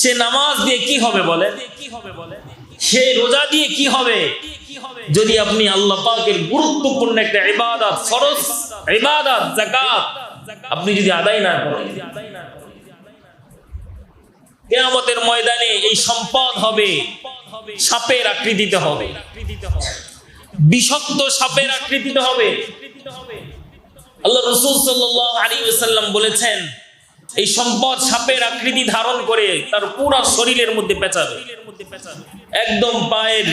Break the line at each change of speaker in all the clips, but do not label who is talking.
সে নামাজ দিয়ে কি হবে বলে? সে রোজা দিয়ে কি হবে? যদি আপনি আল্লাহ পাকের গুরুত্বপূর্ণ একটা ইবাদত, ফরজ ইবাদত, যাকাত আপনি যদি আদায় না করেন, কেয়ামতের ময়দানে এই সম্পদ হবে, সাপের আকৃতিতে হবে। বিষাক্ত সাপের আকৃতিতে হবে। আল্লাহ রসুল সাল্লাহ আলী সাল্লাম বলেছেন এই সম্পদ সাপের আকৃতি ধারণ করে তার পুরা শরীরের মধ্যে পেঁচাবে। একদম পায়ের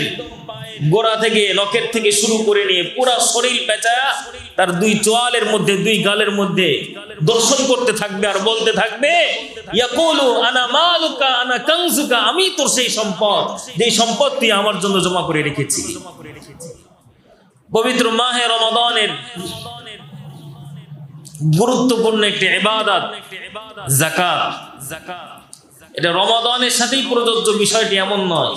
গোড়া থেকে নখের থেকে শুরু করে নিয়ে পুরা শরীর পেঁচা তার দুই চোয়ালের মধ্যে, দুই গালের মধ্যে দর্শন করতে থাকবে আর বলতে থাকবে আমি তোর সেই সম্পদ। যেই সম্পদ তুই আমার জন্য জমা করে রেখেছি পবিত্র মাহে রমাদানের গুরুত্বপূর্ণ একটি ইবাদত, যাকাত। এটা রমাদানের সাথেই প্রযোজ্য বিষয়টি এমন নয়।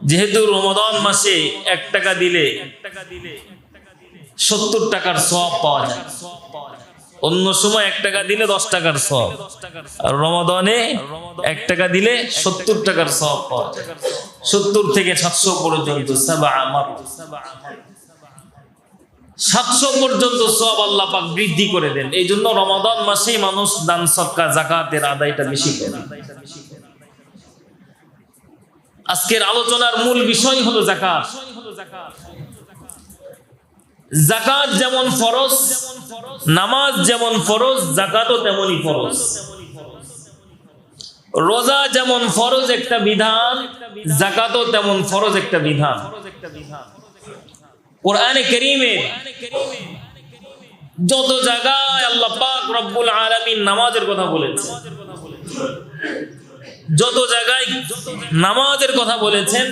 যেহেতু রমাদান মাসে এক টাকা দিলে সত্তর টাকার সব পাওয়া যায়। অন্য সময় এক টাকা দিলে দশ টাকার সব আর রমাদানে এক টাকা দিলে সত্তর টাকার সব পাওয়া যায়। সত্তর থেকে সাতশো পর্যন্ত সাবা আমার সাতশো পর্যন্ত সব আল্লাহ পাক বৃদ্ধি করে দেন। এই জন্য রমাদান মাসেই মানুষ দান, সৎকা, জাকাতের আদায়টা বেশি করে আজকের আলোচনার মূল বিষয় হলো জাকাত। জাকাত যেমন ফরজ, নামাজ যেমন ফরজ, জাকাতও তেমনই ফরজ। রোজা যেমন ফরজ একটা বিধান, জাকাতও তেমন ফরজ একটা বিধান ফরজ একটা বিধান। কোরআনে করিমের যত জায়গায় আল্লাহ পাক রব্বুল আলামিন নামাজের কথা বলেছেন যত জায়গায় নামাজের কথা বলেছেন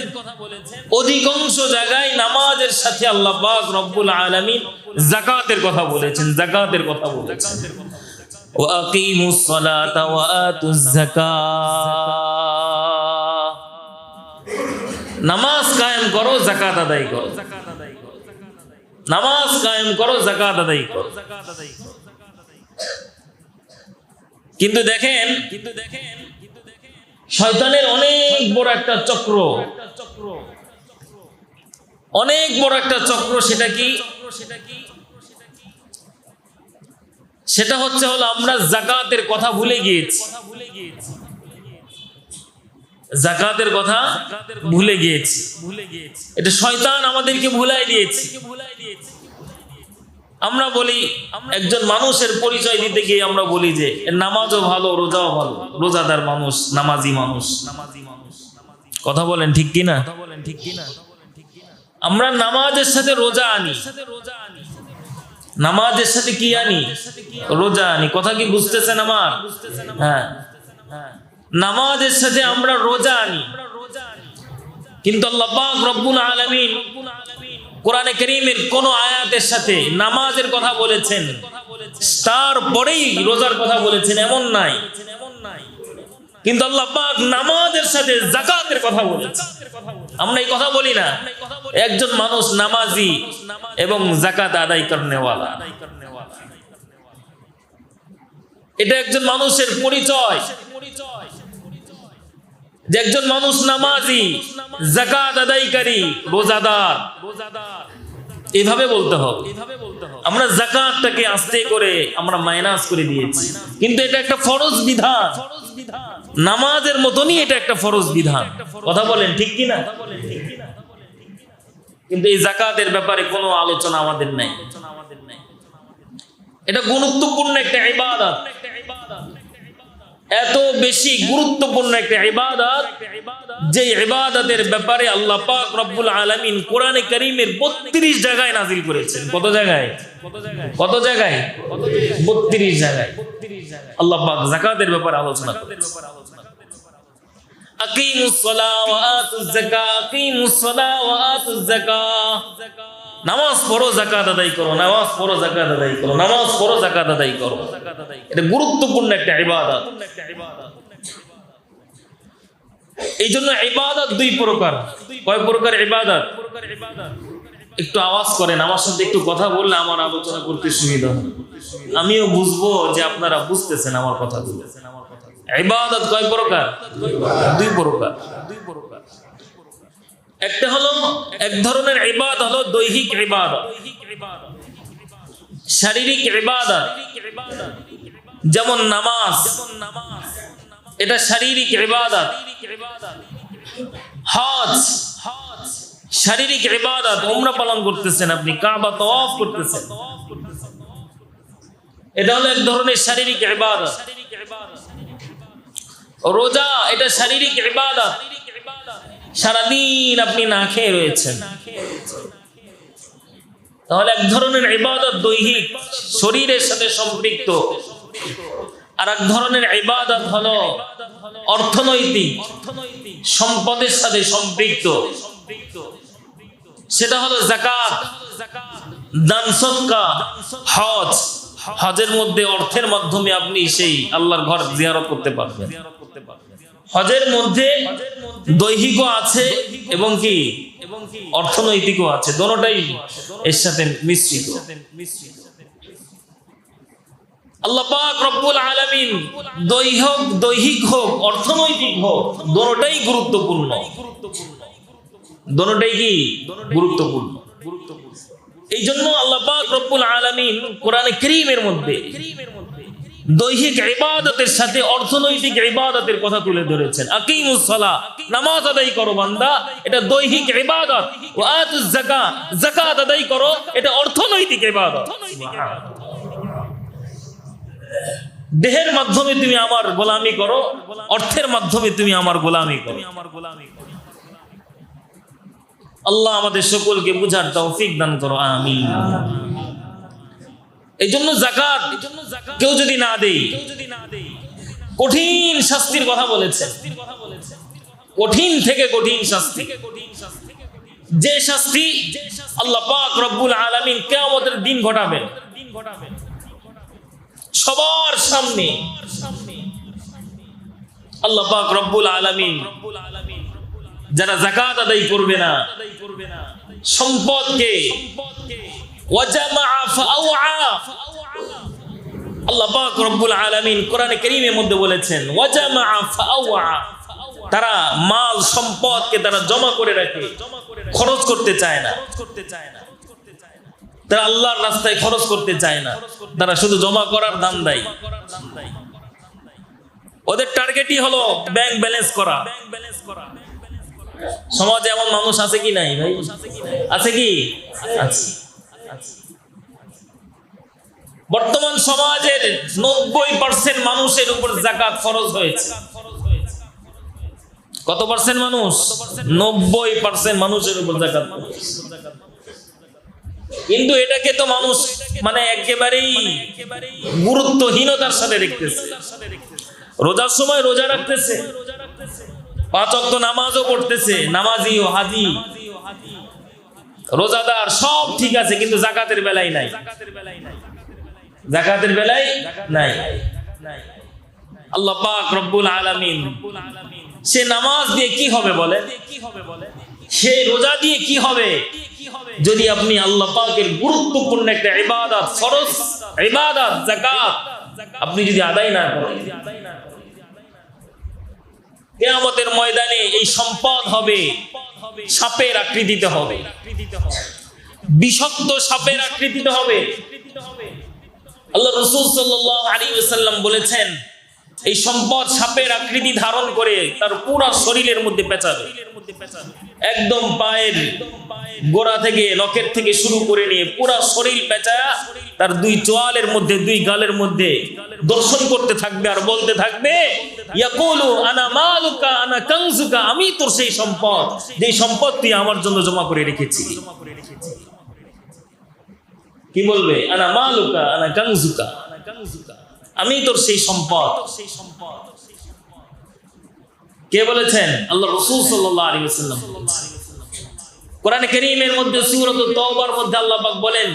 অধিকাংশ জায়গায় নামাজের সাথে আল্লাহ পাক রব্বুল আলামিন জাকাতের কথা বলেছেন জাকাতের কথা বলেছেন وأقيموا الصلاة وآتوا الزكاة নামাজ কায়েম করো জাকাত আদায় করো নামাজ কায়েম করো জাকাত আদায় করো। কিন্তু দেখেন কিন্তু দেখেন শয়তানের অনেক বড় একটা চক্র। অনেক বড় একটা চক্র সেটা কি? সেটা হচ্ছে হলো আমরা জাকাতের কথা ভুলে গিয়েছি। জাকাতের কথা ভুলে গিয়েছি। এটা শয়তান আমাদেরকে ভুলাই দিয়েছে। আমরা বলি, একজন মানুষের পরিচয় দিতে গিয়ে আমরা বলি যে নামাজও ভালো, রোজাও ভালো। রোজাদার মানুষ, নামাজি মানুষ। কথা বলেন ঠিক কি না? আমরা নামাজের সাথে রোজা আনি। নামাজের সাথে কি আনি? রোজা আনি। কথা কি বুঝতেছেন আমার? হ্যাঁ হ্যাঁ। নামাজের সাথে আমরা রোজা আনি। কিন্তু আলামিন কোরআনে করিমের কোন আয়াতের সাথে নামাজের কথা বলেছেন। তারপরেই রোজার কথা বলেছেন, এমন নাই। কিন্তু আল্লাহ নামাজের সাথে জাকাতের কথা বলেছেন। আমরা এই কথা বলি না। একজন মানুষ নামাজি এবং জাকাত আদায় করেনেওয়ালা। এটা একজন মানুষের পরিচয়। যে একজন মানুষ নামাজি জাকাত আদায়কারী রোজাদার এভাবে বলতে হবে। আমরা জাকাতটাকে আস্তে করে আমরা মাইনাস করে দিয়েছি। কিন্তু এটা একটা ফরজ বিধান। নামাজের মতনই এটা একটা ফরজ বিধান। কথা বলেন ঠিক কি না কিন্তু এই জাকাতের ব্যাপারে কোনো আলোচনা আমাদের নাই। এটা গুরুত্বপূর্ণ একটা ইবাদত। এত বেশি গুরুত্বপূর্ণ একটা ইবাদত যে ইবাদতের ব্যাপারে আল্লাহ পাক রব্বুল আলামিন কোরআনে কারীমের 32 জায়গায় নাজিল করেছেন। কত জায়গায়? কত জায়গায়? 32 জায়গায়। আল্লাহ পাক যাকাতের ব্যাপারে আলোচনা করেছেন। আকিমুস সালাহ ওয়া আতুজ যাকাত, আকিমুস সালাহ ওয়া আতুজ যাকাত। নামাজ পড়ো জাকাত আদায় করো, নামাজ পড়ো জাকাত আদায় করো, নামাজ পড়ো জাকাত আদায় করো। এটা গুরুত্বপূর্ণ একটা ইবাদত। এই জন্য ইবাদত দুই প্রকার। কয় প্রকার ইবাদত? একটু আওয়াজ করেন, আমার সাথে একটু কথা বললে আমার আলোচনা করতে সুবিধা আমিও বুঝব যে আপনারা বুঝতেছেন আমার কথা ইবাদত কয় প্রকার? দুই প্রকার। দুই প্রকার। একটা হলো এক ধরনের ইবাদ হলো দৈহিক ইবাদত। শারীরিক ইবাদত। যেমন নামাজ। এটা শারীরিক ইবাদত। হজ। শারীরিক ইবাদত উমরা পালন করতেছেন আপনি, কাবা তওয়াফ করতেছেন। এটা হলো এক ধরনের শারীরিক ইবাদত। রোজা, এটা শারীরিক ইবাদত। সারাদিন আপনি না খেয়ে রয়েছেন। তাহলে এক ধরনের ইবাদত দৈহিক, শরীরের সাথে সম্পৃক্ত। আর এক ধরনের ইবাদত হলো অর্থনৈতিক, সম্পদের সাথে সম্পৃক্ত। সেটা হলো জাকাত হজ। হজের মধ্যে অর্থের মাধ্যমে আপনি সেই আল্লাহর ঘর জিয়ারত করতে পারবেন। হজের মধ্যে দৈহিকও আছে এবং কি? অর্থনৈতিকও আছে। দোনোটাই এর সাথে মিশ্রিত। আল্লাহ পাক রব্বুল আলামিন দৈহিক দৈহিক হোক অর্থনৈতিক হোক দোনোটাই গুরুত্বপূর্ণ। দোনোটাই কি? গুরুত্বপূর্ণ। এই জন্য আল্লাহ পাক রব্বুল আলামিন কোরআনে করিমের মধ্যে দৈহিক ইবাদতের সাথে অর্থনৈতিক ইবাদতের কথা তুলে ধরেছেন। আকিমুস সালাহ, নামাজ আদায় করো বান্দা, এটা দৈহিক ইবাদত। ওয়া আতুজ যাকাত যাকাত আদায় করো, এটা অর্থনৈতিক ইবাদত। দেহের মাধ্যমে তুমি আমার গোলামি করো, অর্থের মাধ্যমে তুমি আমার গোলামি করো। আল্লাহ আমাদের সকলকে বুঝার তৌফিক দান করো, আমিন। এই জন্য জাকাত কেউ যদি না দেই, কঠিন শাস্তির কথা বলেছে। কঠিন থেকে কঠিন শাস্তি। যে শাস্তি আল্লাহ পাক রব্বুল আলামিন কিয়ামতের দিন ঘটাবেন। সবার সামনে আল্লাহ পাক রব্বুল আলামিন যারা জাকাত আদায় করবে না, সম্পদকে আল্লাহ পাক রব্বুল আলামিন মধ্যে বলেছেন তারা মাল, সম্পদকে তারা জমা করে খরচ করতে চায় না। তারা আল্লাহর রাস্তায় খরচ করতে চায় না। তারা শুধু জমা করার দাম দেয়। ওদের টার্গেটই হলো ব্যাংক ব্যালেন্স করা। সমাজে এমন মানুষ আছে কি নাই ভাই? আছে কি? আছে। বর্তমান সমাজের নব্বই পার্সেন্ট মানুষের উপর জাকাত ফরজ হয়েছে। কত পার্সেন্ট মানুষ? নব্বই পার্সেন্ট মানুষের উপর জাকাত কিন্তু এটাকে তো মানুষ মানে একেবারেই গুরুত্বহীনতার সাথে দেখতেছে। রোজার সময় রোজা রাখতেছে। পাঁচ অক্ত নামাজও পড়তেছে, নামাজি ও হাজি। রোজাদার সব ঠিক আছে, কিন্তু জাকাতের বেলায় নাই। জাকাতের বেলায় নাই। আল্লাহ পাক রব্বুল আলামিন সে নামাজ দিয়ে কি হবে বলে? সে রোজা দিয়ে কি হবে? যদি আপনি আল্লাহ পাকের গুরুত্বপূর্ণ একটা ইবাদত, ফরজ ইবাদত যাকাত আপনি যদি আদায় না করেন কেয়ামতের ময়দানে এই সম্পদ হবে, সাপের আকৃতিতে হবে। বিষাক্ত সাপের আকৃতিতে হবে। আল্লাহ রসুল সাল্লাহ আলী সাল্লাম বলেছেন এই সম্পদ সাপের আকৃতি ধারণ করে তার পুরো শরীরের মধ্যে পেঁচাবে। একদম পায়ের গোড়া থেকে লকের থেকে শুরু করে নিয়ে পুরা শরীর পেঁচায়া তার দুই চোয়ালের মধ্যে, দুই গালের মধ্যে দর্শন করতে থাকবে আর বলতে থাকবে আনা আনা আমি তোর সেই সম্পদ যে সম্পদ তুই আমার জন্য জমা করে রেখেছি। কি বলবে? আনা মালুকা, আনা কানজুকা আমি তোর সেই সম্পদ কে বলেছেন আল্লাহ রসুল সাল্লাহ আলী সাল্লাম কোরআন করিমের মধ্যে সূরাত তাওবার মধ্যে আল্লাহ পাক বলেন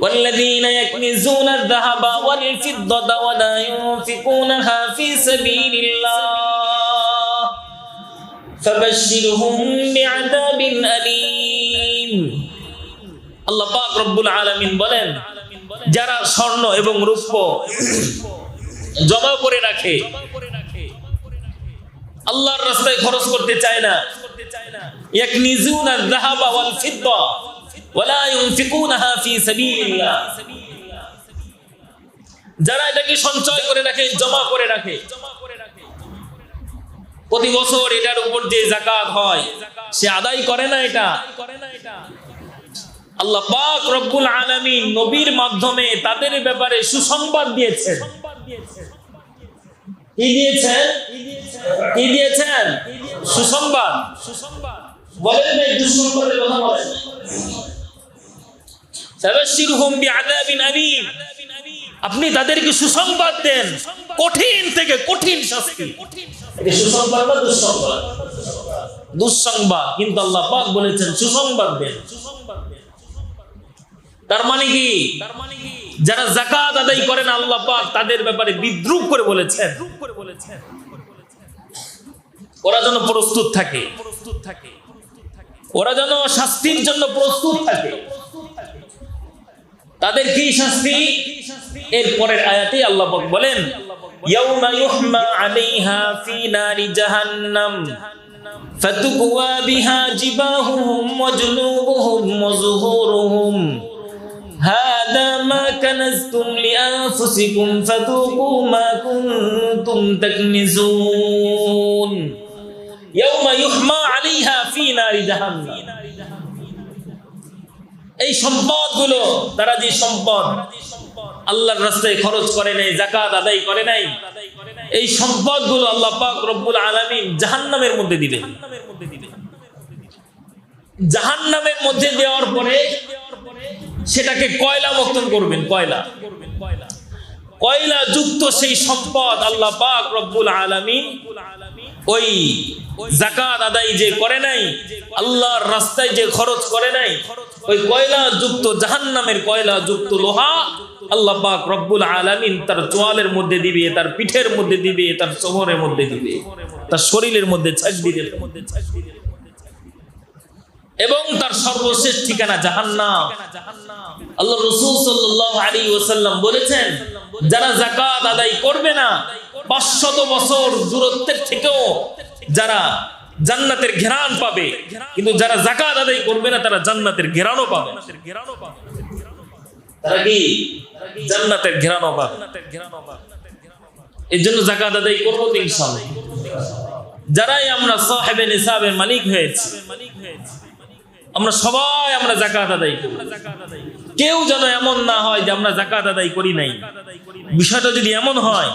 والذين يكنزون الذهب والفضة ولا ينفقونها في سبيل الله فبشرهم بعذاب أليم আল্লাহ পাক রব্বুল আলামিন বলেন যারা স্বর্ণ এবং রূপ জমা করে রাখে, আল্লাহর রাস্তায় খরচ করতে চায় না। এক ওয়াল ফিদ্দা ওয়ালা ফি সাবিলিল্লাহ। যারা এটাকে সঞ্চয় করে রাখে, জমা করে রাখে, প্রতি বছর এটার উপর যে জাকাত হয়, সে আদায় করে না এটা। আল্লাহ পাক রব্বুল আলামিন নবীর মাধ্যমে তাদের ব্যাপারে সুসংবাদ দিয়েছেন। সুসংবাদ। আলীম। আপনি তাদেরকে সুসংবাদ দেন। কঠিন থেকে কঠিন শাস্তি। এটা সুসংবাদ দুঃসংবাদ? কিন্তু আল্লাহ বলেছেন সুসংবাদ দেন। তার মানে কি যারা জাকাত আদায় করেন আল্লাহ পাক তাদের ব্যাপারে বিদ্রুপ করে বলেছেন ওরা যেন প্রস্তুত থাকে ওরা যেন শাস্তির জন্য প্রস্তুত থাকে তাদের কি শাস্তি এর পরের আয়াতে আল্লাহ পাক বলেন ইয়াউমা ইউহমা আলাইহা ফি নারি জাহান্নাম فتكوى بها جباههم وجنوبهم وظهورهم هذا ما كنزتم لأنفسكم فذوقوا ما كنتم تكنزون يوم يحمى عليها في نار جهنم এই সম্পদগুলো তারা যে সম্পদ আল্লাহর রাস্তায় খরচ করে নাই জাকাত আদায় করে নাই এই সম্পদগুলো আল্লাহ পাক রব্বুল আলামিন জাহান্নামের মধ্যে দিবেন জাহান্নামের মধ্যে দেওয়ার পরে সেটাকে কয়লা মক্তন করবেন, কয়লা। কয়লা যুক্ত সেই সম্পদ আল্লাহ পাক রব্বুল আলামিন ওই জাকাত আদায় যে করে নাই, আল্লাহর রাস্তায় যে খরচ করে নাই, ওই কয়লা যুক্ত, জাহান্নামের কয়লা যুক্ত লোহা আল্লাহ পাক রব্বুল আলামিন তার চোয়ালের মধ্যে দিবে, তার পিঠের মধ্যে দিবে, তার চোহরের মধ্যে দিবে, তার শরীরের মধ্যে ছাক দিবে এবং তার সর্বশেষ ঠিকানা জাহান্নাম। আল্লাহ রসুল সাল্লাল্লাহু আলাইহি ওয়াসাল্লাম বলেছেন, যারা যাকাত আদায় করবে না 500 বছর দূরত্বের থেকেও যারা জান্নাতের ঘেরান পাবে, কিন্তু যারা যাকাত আদায় করবে না, তারা জান্নাতের ঘেরানও পাবে। তারা কি জান্নাতের ঘেরানও পাবে? এর জন্য যাকাত আদায় করব তো ইনশাআল্লাহ। যারাই আমরা সাহেবে নিসাবের মালিক হয়েছে, আমরা সবাই আমরা জাকাত আদায় করি। কেউ যেন এমন না হয় যে আমরা জাকাত আদায় করি নাই। বিষয়টা যদি এমন হয়,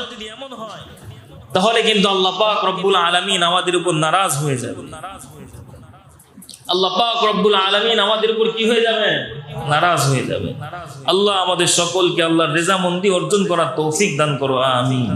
তাহলে কিন্তু আল্লাহ পাক রব্বুল আলামিন আমাদের উপর নারাজ হয়ে যাবে। আল্লাহ পাক রব্বুল আলামিন আমাদের উপর কি হয়ে যাবে? নারাজ হয়ে যাবে। আল্লাহ আমাদের সকলকে আল্লাহর রেজামন্দি অর্জন করার তৌফিক দান করো, আমিন।